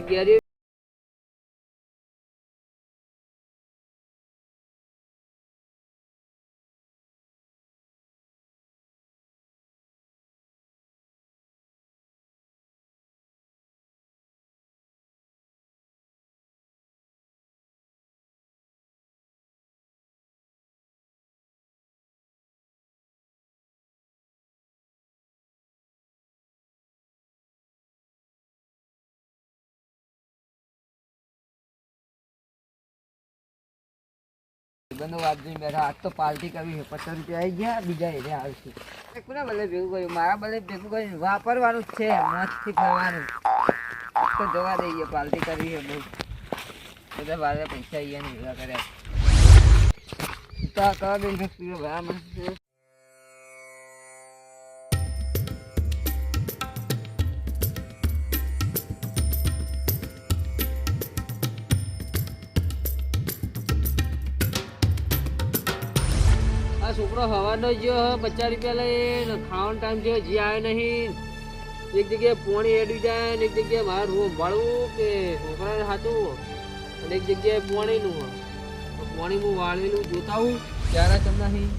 Gary. બંધો વાત નહીં બેઠા. આજ તો પાલટી કરવી છે. પચાસ રૂપિયા આવી ગયા, બીજા એને આવશે. કોના ભલે ભેગું કર્યું? મારા ભલે ભેગું કર્યું. વાપરવાનું જ છે. મસ્તથી ફરવાનું. તો જવા દઈએ. પાર્ટી કરવી છે બહુ. બધા વારે પૈસા અહીંયા ભેગા કર્યા. તો બેન પીવો ભાઈ મસ્ત. છોકરો હવાનો ગયો પચાસ રૂપિયા લઈને ખાવાનો ટાઈમ થયો જી આવ્યો નહીં. એક જગ્યાએ પોણી એડવી જાય ને એક જગ્યાએ બહાર રૂમ વાળવું કે છોકરાને સાચવું અને એક જગ્યાએ પોણીનું પોણી હું વાળેલું જોતા હું, ત્યારે તમને નહીં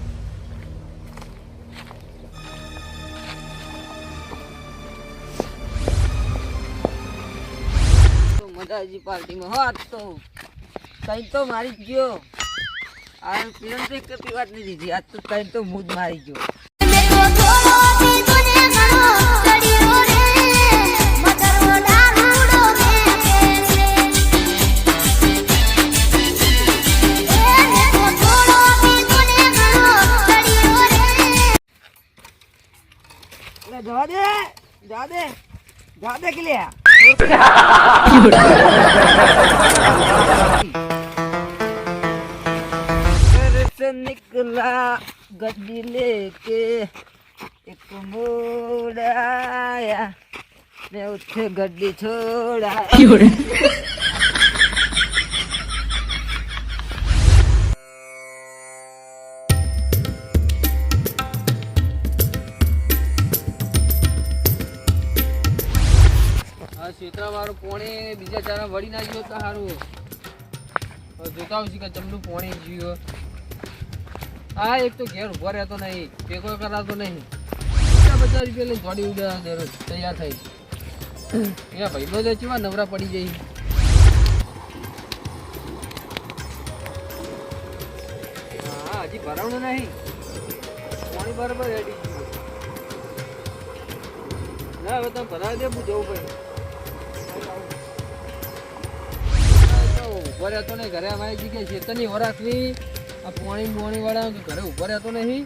તો મજા આવી પાર્ટીમાં. હા તો કઈ તો મારી જ ગયો. આ પીવાનું તો એક પીવા જ નહીં દીધી આજ તો કઈ તો મૂડ મારી ગયો જવા દે જવા દે જવા દે કે લ્યા ગાડી લેકે એક મોડાયા. મેં ઉઠે ગાડી પોણે બીજા ચારા વળી ના જીવો તો સારું જોતા આવશે કે ચમનું પોણે ગયો આ એક તો ઘેર ઊભો રહેતો નહીં, ભેગો કરાતો નહીં. પચાસ પચાસ રૂપિયા લઈને થોડી ઉડ્યા તૈયાર થઈ. એ ભાઈનો જ ચેવા નવરા પડી જઈ હા, હજી ભરાવણું નહીં. પાણી બરાબર રેડી ના, હવે તમે ભરાવી દે, હું જવું ભાઈ. ઊભો રહેતો નહીં, ઘરે અમારી જગ્યાએ ચેતનની હો રાખવી આ પોણી પાણી વાળા ઘરે ઊભો રહેતો નહીં.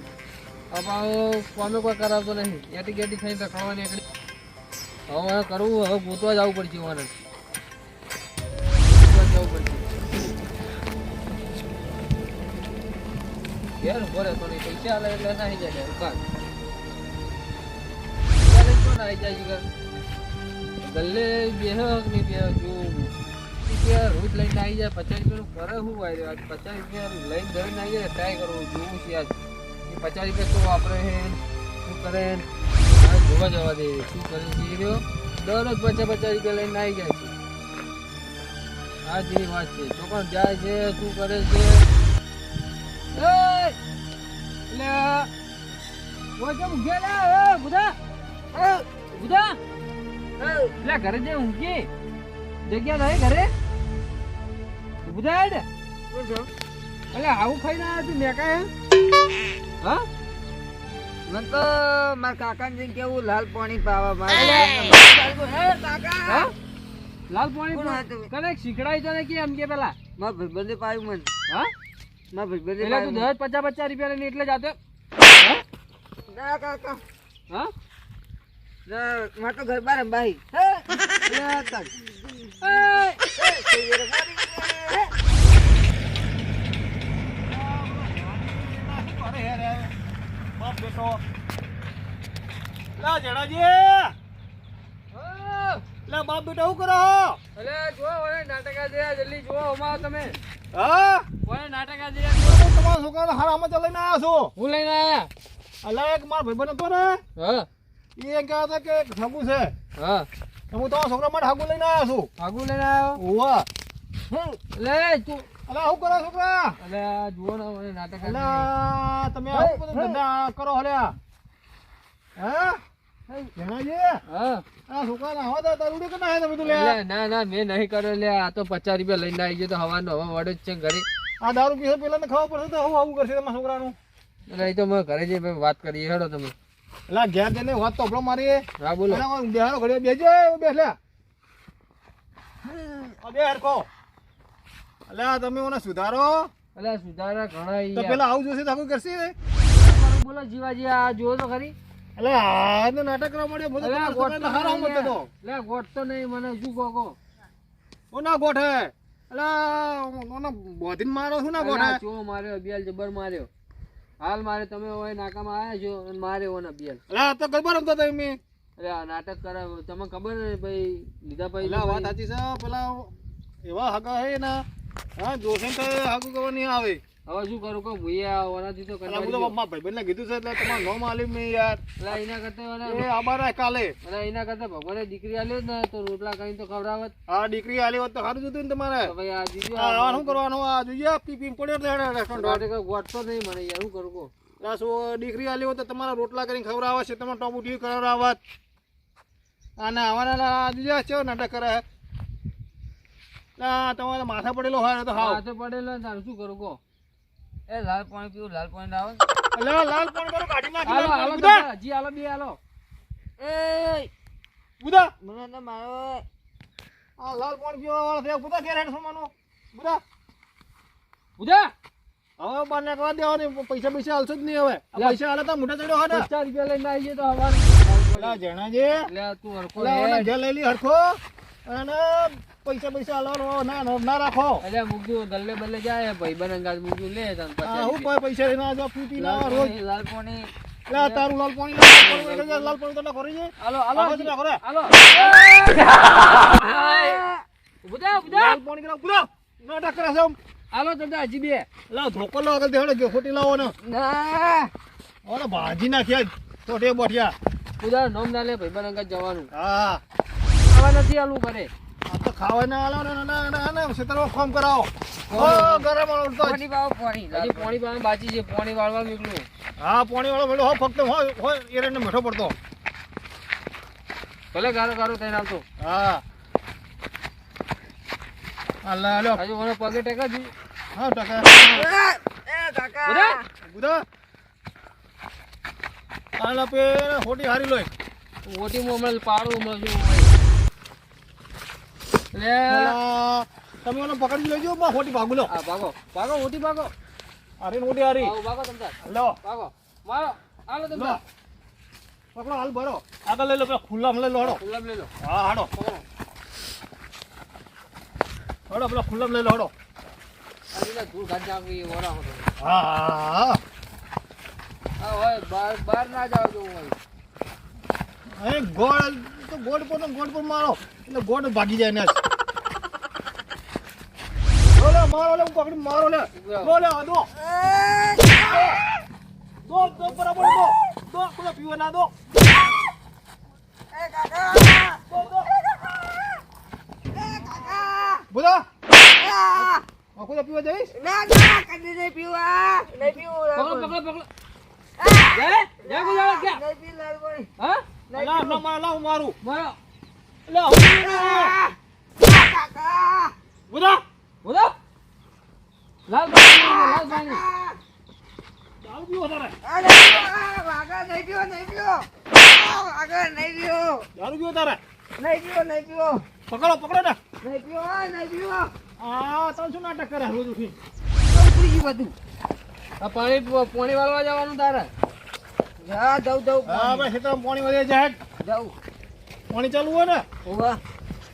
કોમે કોઈ કરાવતો નહીં. એટી ગેટી થઈને રખડવાની એકડી. હવે કરવું, હવે ગોતવા જવું પડશે ગોતવા જવું પડશે. ઘેર ઊભો રહેતો નહીં. પૈસા હાલે એટલે નાહી જાય ઉકાર નાહી જાય ગલ્લે બેહ નહીં બેહ જોવું રૂપિયા રોજ લઈને આવી જાય, પચાસ રૂપિયાનું ફરે શું વાય આજ પચાસ રૂપિયા લઈને ઘરે આવી જાય ટ્રાય કરવું જોવું છે આજ. પચાસ રૂપિયા શું વાપરે છે? શું કરે જોવા જવા દે. શું કરે છે? રહ્યો. દરરોજ પચાસ પચાસ રૂપિયા લઈને આવી જાય છે. આ જેવી વાત છે. છોકરો જાય છે, શું કરે છે! એટલે ઓછા ઊંઘ્યા? બુધા! બુધા! એટલે ઘરે જે ઊંઘી જગ્યા નહીં ઘરે? બુધા હેડ એટલે આવું ખાઈ ના તું મેકા હે હા મને તો મારા કાકાને જઈને કેવું લાલ પાણી પાવા મારે હા લાલ પાણી? કને શીખડાય તો ને કે એમ કે પેલા મારા ભાઈબંધે પાયું મને હા મારા ભાઈબંધે પેલા તું દસ પચાસ પચાસ રૂપિયા લઈને એટલે જાતો ના કાકા હા ના મારે તો ઘર બાર ભાઈ ના કાકા. લા જણાજી હા. લા બાપ બેટા શું કરો અલે જો ઓય નાટકા જે જલ્દી જો અમાર તમે. હા? ઓય નાટકા જે તમારા છોકરાને હારામાં લઈને આવ્યા છો. હું લઈને આયા? અલે એક મારા ભાઈબંધ હતો ને? હા. એ કહેતા હતા કે સગું છે. હા. હું તમારા છોકરા માટે હાગુ લઈને આવ્યો છું. આગુ લઈને આવ્યો ઓવા લે તું અલા શું કરો છોકરા. અલે જુઓ ને મને નાટક કરી તમે આવું બધું ધંધા કરો હલ્યા. હા? છોકરા આવા તો તરુડી કે ના તમે તો લે લે, ના ના મેં નહીં કર્યો લે આ તો પચાસ રૂપિયા લઈને આવી ગયો તો હવાનો હવા વડે જ છે ઘરે. આ દારૂ પીશે પેલા ને ખાવા પડશે તો હું આવું કરશે તમારા છોકરાનું. એટલે એ તો મેં ઘરે જઈ વાત કરીએ હેડો તમે. એટલે ઘેર જઈને વાત તો આપણો મારી હા બોલો. બેહારો ઘડી બેજો બેસ લે આ બે હરખો. આ તમે ઓને સુધારો. અલે સુધારા ઘણા તો પેલા આવું જોશે તો કરશે. બોલો, જીવાજી આ જો તો ખરી. અલે આ તો નાટક કરવા મળ્યો બધું અલે આ તો હારા તો મત દેતો. લે ગોટ તો નહીં મને શું કહો ઓ ના ગોઠે? અલે ઓનો બોધીન મારો શું ના ગોઠે? ચો માર્યો બેલ જબર માર્યો. હાલ મારે તમે ઓય નાકામાં આયા છો અને મારે ઓના બેલ અલે તો ગબર તો તમે અરે આ નાટક કરાવે તમને ખબર ભાઈ લીધા ભાઈ વાત સાચી છે પેલા એવા હગા હે ને હા જોશે તો હગું કરવા નહીં આવે. હવે શું કરું કહું તો એટલે હું તો. મારા ભાઈબંધને કીધું છે એટલે તમારું નામ આલ્યું મેં યાર. અલે એના કરતા એ અમારા કાલે. એના કરતા ભગવાને દીકરી આલ્યો ને તો રોટલા કરીને તો ખવડાવત. આ દીકરી આલી હોત તો સારું જોતું ને તમારે. ભાઈ આ શું કરવાનું? આ જોઈએ પી પી પડ્યો નાટક ગોઠતો નહીં મને યાર શું કરું કહો? દીકરી આલી હોત તો તમારા રોટલા કરીને ખવડાવે છે તમારે ટોપુ કરાવડાવત અને આવાના દીજા છે નાટક કરે? તમારે માથા પડેલો હોય તો હાવ. હાથે પડેલો તારું શું કરું કહો. એ લાલ પાણી પીવું લાલ પાણી આવે એટલે લાલ પણ કરો કાઢી નાખી હાલો હાલો જી હાલો બે હાલો. એ બુધા મને તો મારો આ લાલ પાણી પીવા વાળા છે બુધા ઘેર હેડ સમાનો બુધા બુધા હવે બને નાખવા દેવાની પૈસા પૈસા હાલશો જ નહીં હવે. પૈસા હાલે તો મોટા ચડ્યો હોય ને. પચાસ રૂપિયા લઈને આવી જાય તો પેલા જણાજી. તું હરખો લઈ લી હરખો. અને પૈસા પૈસા હાલવાનો ના ના- ના રાખો. એટલે મૂકજો ગલ્લે બલ્લે જાય ભાઈ બન અંગાજ મૂકજો લે તને આ હું. કોઈ પૈસા ના જો પીટી ના રોજ. લાલ પાણી. લે તારું લાલ પાણી લાલ પાણી તો ના કરી હાલો હાલો. ના કરે. હાલો. બુધા બુધા લાલ પાણી કરાવ પૂરા નાટક કરે છે હાલો તમે હજી બે. લાવ ધોકો લો આગળ દેવડે કે ખોટી લાવો ને. ના. ભાજી નાખ્યા તોટે બોઠિયા. બુધા નોમ ના લે ભાઈ જવાનું. હા આવા નથી આલું કરે તો ખાવા ના આલો ને ના ના ના ખેતરમાં ફોર્મ કરાવો. ઓ ગરમ વાળો જ. પાણી પાવો પાણી. હજી પાણી બાકી છે પાણી વાળવા નીકળું હા પાણી વાળો મેળો હો ફક્ત મીઠો પડતો. ભલે ગારો ગારો થઈને આવતો હા. હા લા લો હજુ મને પગે ટેકા દી હા ટકા. એ કાકા. બુધા બુધા આ પે ખોટી હારી લોય. માં હમણાં પાડું હમણાં શું તમે ઓલો પકડી લેજો બા હોટી ભાગો લો. હા ભાગો. ભાગો હોટી ભાગો. અરે મોટી હારી. ભાગો તમતા લો. ભાગો. મારો. આલો તમતા પકડો હાલ ભરો. આગળ લઈ લો પેલા ખુલ્લામાં લઈ લો હડો ગુલાબ લઈ લો. હા હાડો હડો પેલા ખુલ્લામાં લઈ લો હડો ધૂળ ઘાટ નાખવી ઓરા વરા હા હા હા. હોય બાર બાર ના જાવ જો હોય. એ ગોળ તો ગોડ પર ગોડ પર મારો. એટલે ગોડ ભાગી જાય ને બોલે મારો લે, હું પકડી, મારો લે. બોલે દો. દો દો, બરાબર દો. દો, પેલા પીવો ના દો. એ કાકા દો દો પીવા જઈશ. ના ના, કદી નહીં પીવા નહીં પીવું પકડો લાલ પકડો પકડો પાણી. લે લે ગુલાબ ક્યાં નહીં પી લાલ પાણી. હા લાવ મારું. મારો! આ કાકા બોલા. બોલો. લાલ પાણી પાણી! પીવો તારે. આ નહીં પીવો. નહીં પીવો નહીં પીવો આ વાઘા નહીં પીવો દારૂ પીવો તારે. નહીં પીવો નહીં પીવો પકડો પકડો ને. નહીં પીવો નહીં પીવો આ તમે શું નાટક કરે રોજ ઉઠી બધું. આ પાણી પાણી વાળવા જવાનું તારે. જા જાઉં જાઉં. હા આપણે ખેતરમાં પાણી વધે જાય. જાઉં. પાણી ચાલુ હોય ને? ઓવા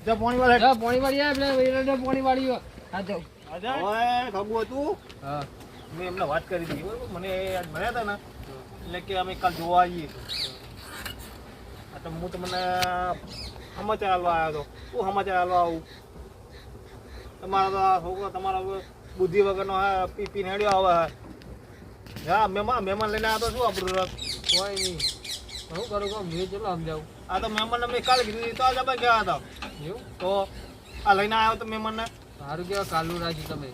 જો પાણી વધે જા પાણી વાળી આવે એટલે પાણી વાળી હોય. હા જાઉં. હવે ખગું હતું. હા. મેં એમને વાત કરી હતી બરોબર? મને આજ મળ્યા હતા ને એટલે કે અમે કાલ જોવા આવીએ. તો હું તમને સમાચાર હાલવા આવ્યો હતો શું સમાચાર હાલવા આવું? તમારા તો આ છોકરો તમારા બુદ્ધિ વગરનો હા પી પી નેડ્યો આવે. હા હા મહેમાન મહેમાન લઈને આવ્યો તો શું આપણું કોઈ નહીં. હું કરું કહું મેં ચલો સમજાવું? આ તો મહેમાનને મેં કાલે કીધું તો આજે આપણે ગયા હતા. એવું? તો આ લઈને આવ્યો તો મહેમાનને સારું કેવા કાલું રાખ્યું તમે.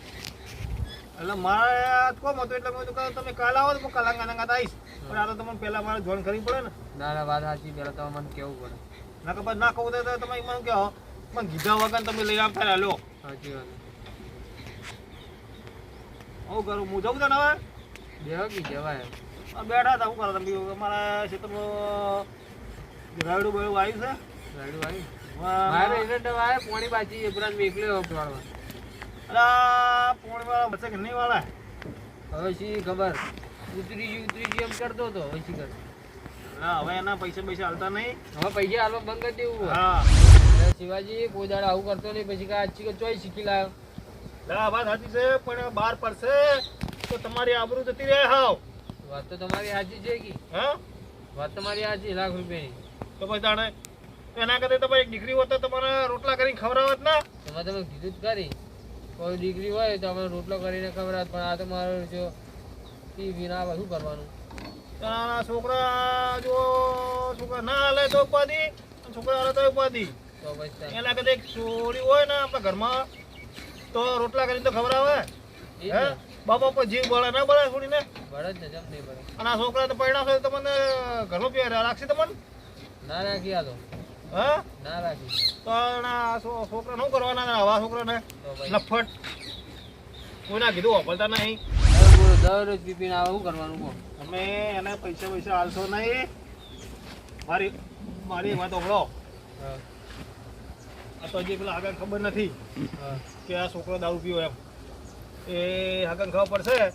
એટલે મારે આ કોમ હતું એટલે મેં કહું તમે કાલે આવો તો કલાક આનંદ આવીશ. પણ આ તો તમને પહેલા મારે જોઈન કરવી પડે ને. ના ના વાત સાચી. પહેલાં તમે મને કેવું પડે. ના ખબર ના કહું તો તમે મને કહો. પણ કીધા વગર તમે લઈ આવતા રહ્યા લો સાચી વાત. હું કરું? હું જવું તને હવે? બે વાગી જવાય? આ બેઠા હતા હું કરતા બીજું? અમારા ક્ષેત્રમાં રાયડું બેડું આવ્યું છે. રાયડું આવ્યું મારે એરંડ આવે પોણી બાજી મેં એકલે વાળવા. અલા પોણી વાળા બચે કે નહીં વાળા હવે શી ખબર? ઉતરી ગયું ઉતરી ગયું એમ કરતો હતો હવે શી કર હવે એના પૈસા પૈસા હાલતા નહીં. હવે પૈસા હાલવા બંધ કરી દેવું હા. શિવાજી કોઈ દાડા આવું કરતો નહીં પછી કા આજી ચોઈ શીખી લાવ્યો વાત સાચી છે પણ બહાર પડશે તો તમારી આબરૂ જતી રહે હાવ. વાત તો તમારી આજી છે કે. હા? વાત તમારી આજી લાખ રૂપિયાની. તો પછી તાણે એના કરતા તમે એક દીકરી હોત તો તમારે રોટલા કરીને ખવડાવત ના? તમે તમે કીધું જ કરી કોઈ દીકરી હોય તો અમે રોટલો કરીને ખવડાવત પણ આ તો મારો જો ઈ વિના શું કરવાનું? તારા છોકરા જો છોકરા ના હાલે તો ઉપાધી છોકરા હાલે તો ઉપાધી. એના કરતા એક છોડી હોય ને આપણા ઘરમાં તો રોટલા કરીને તો ખવડાવે. બાપા પર જીવ બળે ના બળે બળદ ને? જમ નહીં બળે. અને આ છોકરા તો પરિણામ તો તમને ઘણો પી રાખશે તમને? ના રાખી આ તો. હા? ના રાખી. તો આ છોકરા શું કરવાના ને આવા છોકરાને? નફટ કોઈના કીધું વાપરતા નહીં. દર દરરોજ પીપીને આવે શું કરવાનું કહો તમે એને પૈસા પૈસા હાલશો નહીં. મારી મારી વાત ઓળો આ તો હજી પેલા આગળ ખબર નથી કે આ છોકરો દારૂ પીવો એમ. એ આગળ ખબર પડશે?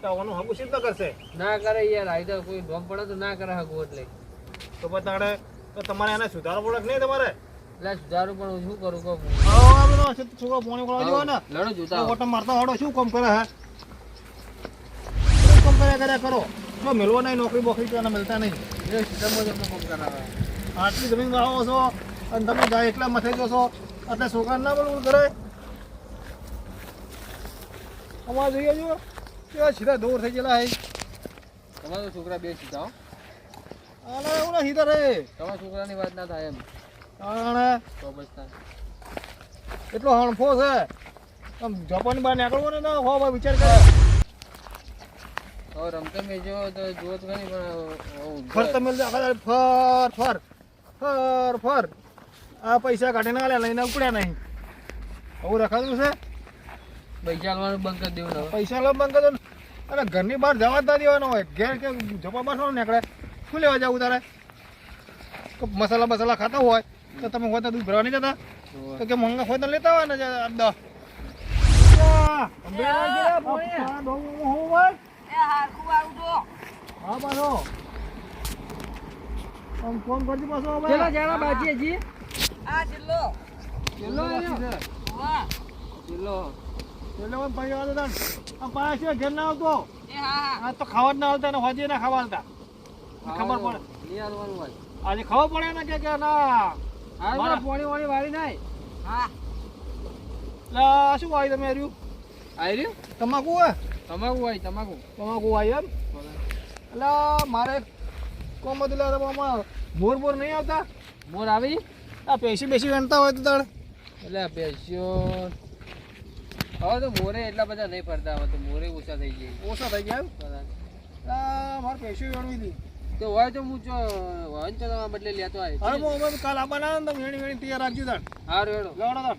તો આવવાનું હગું સિદ્ધ કરશે? ના કરે યાર આ તો કોઈ ડોમ પડે તો ના કરે હગું એટલે. તો તાણે તો તમારે એને સુધારો પડે કે નહીં તમારે? એટલે સુધારું પણ શું કરું કહું? આવો છોકરો પોણી કરવા જેવો ને લડો જોતા. ઓટો મારતા વાળો શું કામ કરે હે? શું કામ કર્યા કર્યા કરો? તો મેળવો નહીં નોકરી બોકરી તો મળતા નહીં. એ સિસ્ટમમાં તમને કોમ કરાવે. આટલી જમીન વાવો છો અને તમે જાય એટલા મથે જશો એટલે છોકરા ના બોલવું કરે? અમારે જોઈએ જો. કેવા સીધા દૂર થઈ ગયેલા હે. તમારા તો છોકરા બે સીધા હો. આને એવું ના સીધા રે તમારા છોકરાની વાત ના થાય એમ. આને તો બસ થાય. એટલો હણફો છે. આમ જપાન બહાર નીકળવો ને ના હો વિચાર કરે. હવે રમતે મેજો તો જુઓ તો પણ ફર તમે ફર ફર ફર ફર આ પૈસા કાઢીને આલ્યા લઈને ઉપડ્યા નહીં. આવું રખાતું છે? પૈસા લેવાનું બંધ કરી દેવું હવે. પૈસા લો બંધ કરજો ને. અને ઘરની બહાર જવા જ ના દેવાનો હોય. ઘેર કે જપા બસો નીકળે. શું લેવા જવું તારે? મસાલા મસાલા ખાતા હોય તો તમે હોય તો દૂધ ભરવા નહીં જતા. તો કે મોંઘા હોય તો લેતા હોય ને દસ હું પાછો ફોન કરજો પાછો. ચલો બાજી હજી આ. એટલે પૈસા વાળો. આમ પાછા સિવાય ઘેર ના આવતો. હા તો ખાવા જ ના આવતા ને હોજે ના ખાવા આવતા. ખબર પડે. નહીં આજે ખબર પડે ને કે કે ના મારા- પોણી વાળી વાળી નાય. હા. લા શું વાય તમે હાર્યું આવી રહ્યું તમાકુ હે તમાકુ વાય તમાકુ. તમાકુ આવી એમ? એટલે મારે કોમ આમાં બોર નહીં આવતા? મોર આવી? આ પૈસી બેસી વેણતા હોય તો તાણ. એટલે બેસ્યો હવે તો મોરે એટલા બધા નહીં ફરતા હવે તો મોરે ઓછા થઈ ગયા. ઓછા થઈ ગયા મારે પેશી વેણવી હતી. તો હોય તો હું વાહન તમારા બદલે લેતો હવે હું અમે કાલ આવવાના ને વેણી વેણી તૈયાર રાખજો તાર હારું હેડો. લેવાડો તાર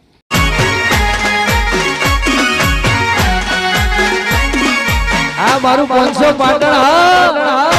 આ મારું પાંચસો પાટણ હા.